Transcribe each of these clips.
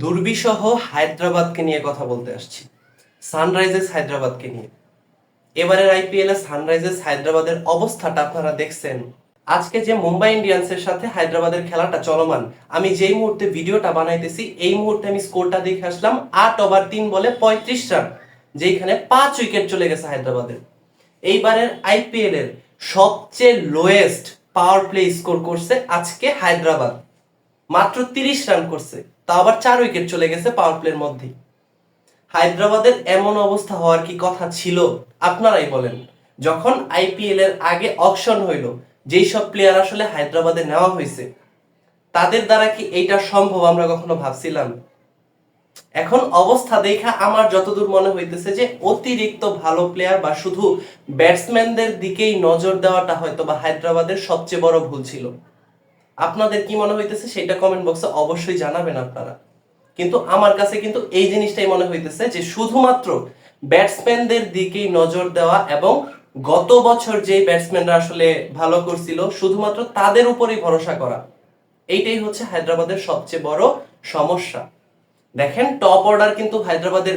দুর্বিসহ হায়দ্রাবাদকে নিয়ে কথা বলতে আসছি। সানরাইজার্স হায়দ্রাবাদকে নিয়ে। এবারের আইপিএল এ সানরাইজার্স হায়দ্রাবাদের অবস্থাটা আপনারা দেখছেন। আজকে যে মুম্বাই ইন্ডিয়ান্সের সাথে হায়দ্রাবাদের খেলাটা চলমান, আমি যেই মুহূর্তে ভিডিওটা বানাইতেছি, এই মুহূর্তে আমি স্কোরটা দেখে আসলাম আট ওভার তিন বলে পঁয়ত্রিশ রান যেখানে পাঁচ উইকেট চলে গেছে হায়দ্রাবাদের। এইবারের আইপিএল এর সবচেয়ে লোয়েস্ট পাওয়ার প্লে স্কোর করছে আজকে হায়দ্রাবাদ। মাত্র তিরিশ রান করছে। তা আবার চার উইকেট চলে গেছে পাওয়ার প্লের মধ্যেই হায়দ্রাবাদের এমন অবস্থা হওয়ার কি কথা ছিল? আপনারাই বলেন। যখন আইপিএল এর আগে অকশন হইল, যেই সব প্লেয়ার আসলে হায়দ্রাবাদে নেওয়া হয়েছে তাদের দ্বারা কি এইটা সম্ভব আমরা কখনো ভাবছিলাম? এখন অবস্থা দেখা আমার যতদূর মনে হইতেছে যে অতিরিক্ত ভালো প্লেয়ার বা শুধু ব্যাটসম্যানদের দিকেই নজর দেওয়াটা হয়তো বা হায়দ্রাবাদের সবচেয়ে বড় ভুল ছিল। আপনাদের কি মনে হইতেছে সেটা কমেন্ট বক্সে অবশ্যই জানাবেন আপনারা। কিন্তু আমার কাছে কিন্তু এই জিনিসটাই মনে হইতেছে যে শুধুমাত্র ব্যাটসম্যানদের দিকেই নজর দেওয়া এবং গত বছর যে ব্যাটসম্যানরা আসলে ভালো করছিল, শুধুমাত্র তাদের উপরেই ভরসা করা। এইটাই হচ্ছে হায়দ্রাবাদের সবচেয়ে বড় সমস্যা। দেখেন টপ অর্ডার কিন্তু হায়দ্রাবাদের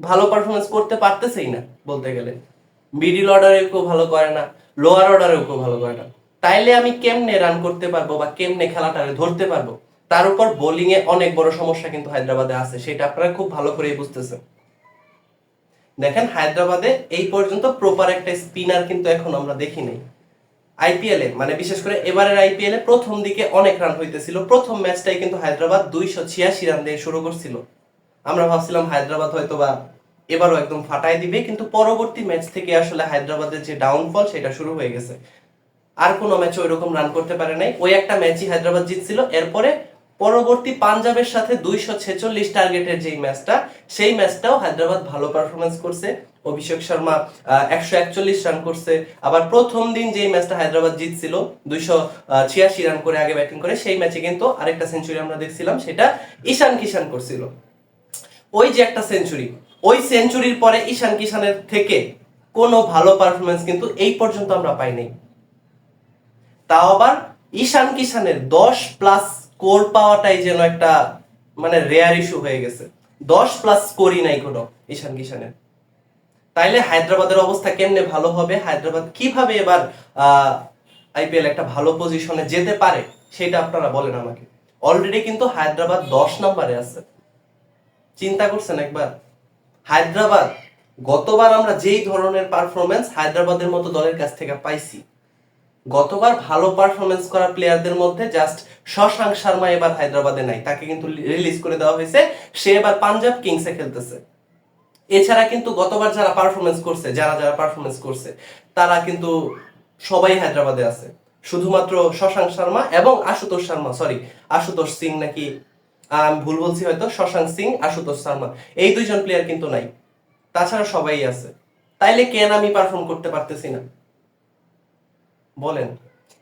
ভালো পারফরমেন্স করতে পারতেছেই না, বলতে গেলে। মিডিল অর্ডারে কেউ ভালো করে না লোয়ার অর্ডারেও কেউ ভালো করে না। তাইলে আমি কেমনে রান করতে পারব বা কেমনে খেলাটা ধরতে পারব? তার উপর বোলিং এ অনেক বড় সমস্যা কিন্তু হায়দ্রাবাদে আছে, সেটা আপনারা খুব ভালো করেই বুঝতেছেন। দেখেন হায়দ্রাবাদে এই পর্যন্ত প্রপার একটা স্পিনার কিন্তু এখন আমরা দেখি নাই। আইপিএল এ মানে বিশেষ করে এবারের আইপিএল এ প্রথম দিকে অনেক রান হইতেছিল। প্রথম ম্যাচটাই কিন্তু হায়দ্রাবাদ দুইশো ছিয়াশি রান দিয়ে শুরু করছিল। আমরা ভাবছিলাম হায়দ্রাবাদ হয়তো বা এবারও একদম ফাটাই দিবে, কিন্তু পরবর্তী ম্যাচ থেকে আসলে হায়দ্রাবাদের যে ডাউনফল সেটা শুরু হয়ে গেছে। আর কোনো ম্যাচে ওইরকম রান করতে পারে নাই। ওই একটা ম্যাচই হায়দ্রাবাদ জিতছিল। এরপরে পরবর্তী পাঞ্জাবের সাথে দুইশো ছেচল্লিশ টার্গেটের যেই ম্যাচটা সেই ম্যাচটাও হায়দ্রাবাদ ভালো পারফরমেন্স করছে। অভিষেক শর্মা একশো একচল্লিশ রান করছে। আবার প্রথম দিন যেই ম্যাচটা হায়দ্রাবাদ জিতছিল, দুইশো ছিয়াশি রান করে আগে ব্যাটিং করে, সেই ম্যাচে কিন্তু আরেকটা সেঞ্চুরি আমরা দেখছিলাম, সেটা ঈশান কিষান করছিল। ওই যে একটা সেঞ্চুরি ওই সেঞ্চুরির পরে ঈশান কিষানের থেকে কোনো ভালো পারফরমেন্স কিন্তু এই পর্যন্ত আমরা পাইনি। তাও আবার ঈশান কিষানের দশ প্লাস স্কোর পাওয়াটাই যেন একটা মানে রেয়ার ইস্যু হয়ে গেছে। দশ প্লাস স্কোরই নাই কোনো ঈশান কিষানের। তাইলে হায়দ্রাবাদের অবস্থা কেমনে ভালো হবে? হায়দ্রাবাদ কীভাবে এবার আইপিএল একটা ভালো পজিশনে যেতে পারে, সেটা আপনারা বলেন আমাকে। অলরেডি কিন্তু হায়দ্রাবাদ দশ নম্বরে আছে। চিন্তা করছেন একবার? হায়দ্রাবাদ, গতবার আমরা যেই ধরনের পারফরমেন্স হায়দ্রাবাদের মতো দলের কাছ থেকে পাইছি গতবার ভালো পারফরমেন্স করা প্লেয়ারদের মধ্যে জাস্ট শশাঙ্ক শর্মা এবার হায়দ্রাবাদে নাই, তাকে কিন্তু রিলিজ করে দেওয়া হয়েছে, সে এবার পাঞ্জাব কিংসে খেলতেছে। এছাড়া কিন্তু গতবার যারা পারফরমেন্স করছে, যারা যারা পারফরমেন্স করছে, তারা কিন্তু সবাই হায়দ্রাবাদে আছে। শুধুমাত্র শশাঙ্ক শর্মা এবং আশুতোষ শর্মা সরি আশুতোষ সিং নাকি আমি ভুল বলছি হয়তো, শশাঙ্ক সিং, আশুতোষ শর্মা, এই দুইজন প্লেয়ার কিন্তু নাই। তাছাড়া সবাই আছে। তাইলে কেন আমি পারফর্ম করতে পারতেছি না? বলেন,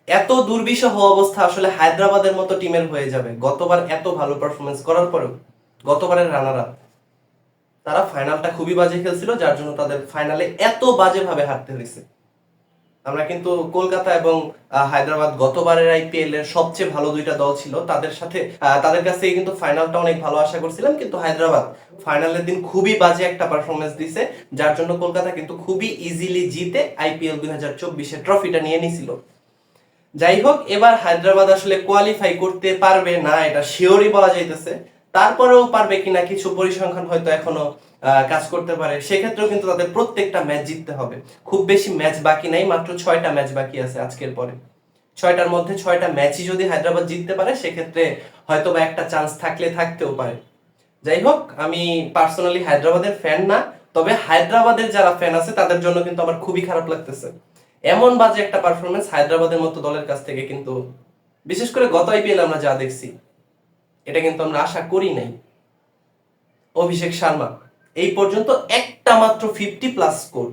এত দুর্বিষহ অবস্থা আসলে হায়দ্রাবাদের মতো টিমের হয়ে যাবে। গতবার এত ভালো পারফরমেন্স করার পরেও, গতবারের রানার আপ তারা ফাইনালটা খুবই বাজে খেলছিল, যার জন্য তাদের ফাইনালে এত বাজে ভাবে হারতে হয়েছে। আমরা কিন্তু কলকাতা এবং হায়দ্রাবাদ গতবারের আইপিএল এর সবচেয়ে ভালো দুইটা দল ছিল। তাদের সাথে তাদের কাছ থেকে কিন্তু ফাইনালটা অনেক ভালো আশা করছিলাম, কিন্তু হায়দ্রাবাদ ফাইনালের দিন খুবই বাজে একটা পারফরমেন্স দিছে, যার জন্য কলকাতা কিন্তু খুবই ইজিলি জিতে আইপিএল দুই হাজার চব্বিশে ট্রফিটা নিয়ে নিছিল। যাই হোক, এবার হায়দ্রাবাদ আসলে কোয়ালিফাই করতে পারবে না, এটা শিওরই বলা যাইতেছে। তারপরেও পারবে কিনা কিছু পরিসংখ্যান হয়তো এখনও কাজ করতে পারে, সেক্ষেত্রেও কিন্তু তাদের প্রত্যেকটা ম্যাচ জিততে হবে। খুব বেশি ম্যাচ বাকি নাই, মাত্র ছয়টা ম্যাচ বাকি আছে আজকের পরে। ছয়টার মধ্যে ছয়টা ম্যাচই যদি হায়দ্রাবাদ জিততে পারে, সেক্ষেত্রে হয়তো বা একটা চান্স থাকলে থাকতেও পারে। যাই হোক, আমি পার্সোনালি হায়দ্রাবাদের ফ্যান না, তবে হায়দ্রাবাদের যারা ফ্যান আছে, তাদের জন্য কিন্তু আমার খুবই খারাপ লাগতেছে। এমন বাজে একটা পারফরমেন্স হায়দ্রাবাদের মতো দলের কাছ থেকে কিন্তু, বিশেষ করে গত আইপিএল আমরা যা দেখছি, এটা কিন্তু আমরা আশা করি নাই। অভিষেক শর্মা এই পর্যন্ত একটা মাত্র ফিফটি প্লাস স্কোর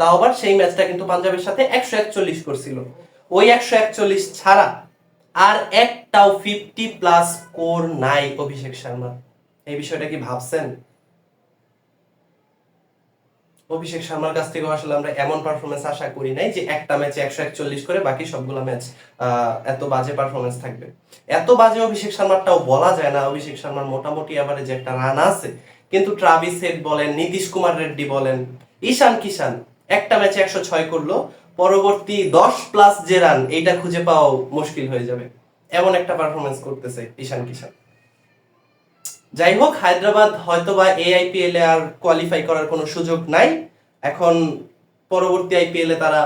তাও আবার সেই ম্যাচটা কিন্তু পাঞ্জাবের সাথে একশো একচল্লিশ করছিল। ওই একশো একচল্লিশ ছাড়া আর একটাও ফিফটি প্লাস স্কোর নাই অভিষেক শর্মা। এই বিষয়টা কি ভাবছেন? অভিষেক শর্মার কাছ থেকে আসলে আমরা এমন পারফরমেন্স আশা করি নাই যে একটা ম্যাচে একশো একচল্লিশ করে বাকি সবগুলো ম্যাচ এত বাজে পারফরমেন্স থাকবে। এত বাজে অভিষেক শর্মারটাও বলা যায় না। অভিষেক শর্মার মোটামুটি যে একটা রান আছে। কিন্তু ট্রাভিস হেড বলেন, নীতিশ কুমার রেড্ডি বলেন, ঈশান কিষান একটা ম্যাচে একশো ছয় করল, পরবর্তী দশ প্লাস যে রান এইটা খুঁজে পাওয়াও মুশকিল হয়ে যাবে। এমন একটা পারফরমেন্স করতেছে ঈশান কিষান যাই হোক, হায়দ্রাবাদ হয়তোবা এই আইপিএল এ আর কোয়ালিফাই করার কোনো সুযোগ নাই। এখন পরবর্তী আইপিএল এ তারা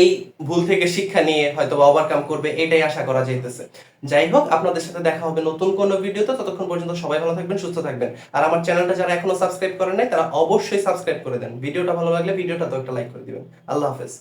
এই ভুল থেকে শিক্ষা নিয়ে হয়তোবা ওভারকাম করবে, এটাই আশা করা যাইতেছে। যাই হোক আপনাদের সাথে দেখা হবে নতুন কোনো ভিডিওতে, ততক্ষণ পর্যন্ত সবাই ভালো থাকবেন, সুস্থ থাকবেন। আর আমার চ্যানেলটা যারা এখনও সাবস্ক্রাইব করেন নাই, তারা অবশ্যই সাবস্ক্রাইব করে দেন। ভিডিওটা ভালো লাগলে ভিডিওটা তো একটা লাইক করে দিবেন। আল্লাহ হাফেজ।